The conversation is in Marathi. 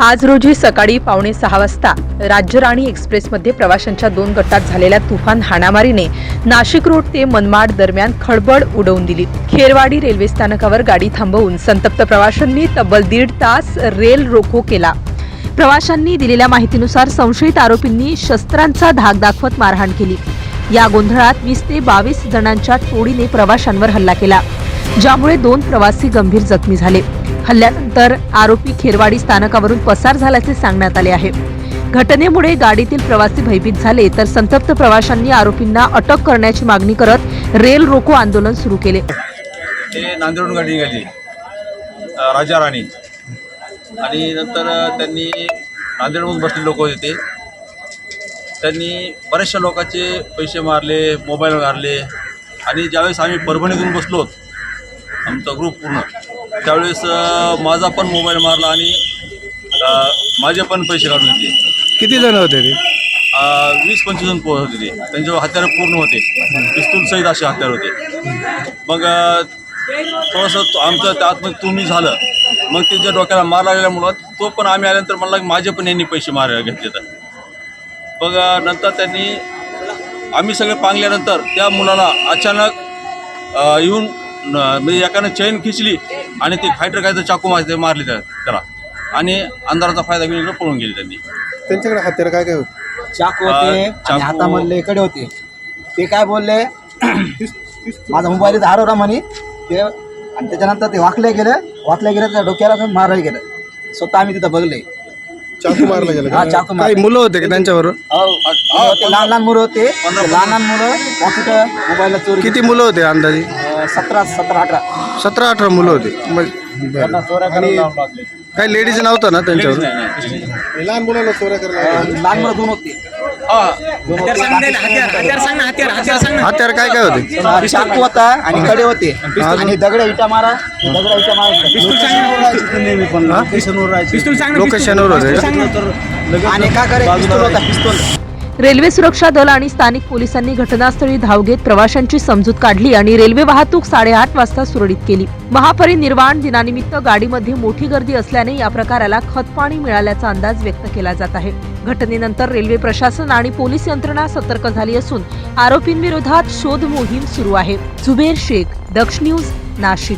आज रोजी सकाळी पावणे सहा वाजता राज्यराणी एक्सप्रेसमध्ये प्रवाशांच्या दोन गटात झालेल्या तुफान हाणामारीने नाशिक रोड ते मनमाड दरम्यान खळबळ उडवून दिली. खेरवाडी रेल्वे स्थानकावर गाडी थांबवून संतप्त प्रवाशांनी तब्बल दीड तास रेल रोको केला. प्रवाशांनी दिलेल्या माहितीनुसार संशयित आरोपींनी शस्त्रांचा धाक दाखवत मारहाण केली. या गोंधळात वीस ते बावीस जणांच्या टोळीने प्रवाशांवर हल्ला केला ज्यामुळे दोन प्रवासी गंभीर जखमी झाले. हल्ल्यानंतर आरोपी खेरवाडी स्थानकावरून पसार झाल्याचे सांगण्यात आले आहे. घटनेमुळे गाडीतील प्रवासी भयभीत झाले तर संतप्त प्रवाशांनी आरोपींना अटक करण्याची मागणी करत रेल रोको आंदोलन सुरू केले. ते नांदेडून गाडी निघाली. राजा राणी. आणि नंतर त्यांनी नांदेडहून बसले लोक होते ते. त्यांनी बऱ्याचशा लोकांचे पैसे मारले मोबाईल मारले आणि ज्यावेळेस आम्ही परभणीतून बसलो आमचा ग्रुप पूर्ण. त्यावेळेस माझा पण मोबाईल मारला आणि माझे पण पैसे काढून घेतले. किती जण होते ते? वीस पंचवीस जण पोहोच होते ते. त्यांच्यावर हत्यारं पूर्ण होते. पिस्तूल सहित असे हत्यार होते. मग थोडंसं आमचं त्यात मग तुम्ही झालं. मग त्यांच्या डोक्याला मार लागल्यामुळं तो पण आम्ही आल्यानंतर म्हणला की माझे पण यांनी पैसे मार घेतले तर. मग नंतर त्यांनी आम्ही सगळे पांगल्यानंतर त्या मुलाला अचानक येऊन म्हणजे एकानं चैन खिचली आणि ते फायटर काय तर चाकू मारते मारली त्या- त्याला. आणि अंधाराचा फायदा घेऊन इकडे पळून गेले त्यांनी. त्यांच्याकडे हत्यार काय काय होते? चाकू होते आणि चाकू- हातामधले कडे होते. ते काय बोलले? माझा मोबाईल इथं हरवला म्हणे. ते आणि त्याच्यानंतर ते वाकले गेले. वाकले गेले त्या डोक्याला मारायला गेलं. स्वतः आम्ही तिथं बघले. चाकू मारला गेला हा? चाकू काही मारला. मुलं होते का त्यांच्यावर होते, लहान लहान मुलं होते. ते लहान लहान मुलं कॉम्प्युटर मोबाईलला चोरी किती मुलं होते अंदाजे? सतरा सतरा अठरा. सतरा अठरा मुलं होते. मग- बरं. आणि काही लेडीज नव्हतं ना त्यांच्यावर लहान मुलाला चोऱ्या करायला अं, लहान मुलं दोन होते. हा दोन होते हत्यार काय काय होते? चाकू होता आणि कडे होते. आणि दगड इटा मारा. दगड इटा मारा. लोकेशनवर होते. आणि काय करे? पिस्तूल होता पिस्तूल. रेल्वे सुरक्षा दल आणि स्थानिक पोलिसांनी घटनास्थळी धाव घेत प्रवाशांची समजूत काढली आणि रेल्वे वाहतूक साडेआठ वाजता सुरळीत केली. महापरिनिर्वाण दिनानिमित्त गाडीमध्ये मोठी गर्दी असल्याने या प्रकाराला खतपाणी मिळाल्याचा अंदाज व्यक्त केला जात आहे. घटनेनंतर रेल्वे प्रशासन आणि पोलीस यंत्रणा सतर्क झाली असून आरोपींविरोधात शोध मोहीम सुरू आहे. झुबेर शेख दक्ष न्यूज नाशिक.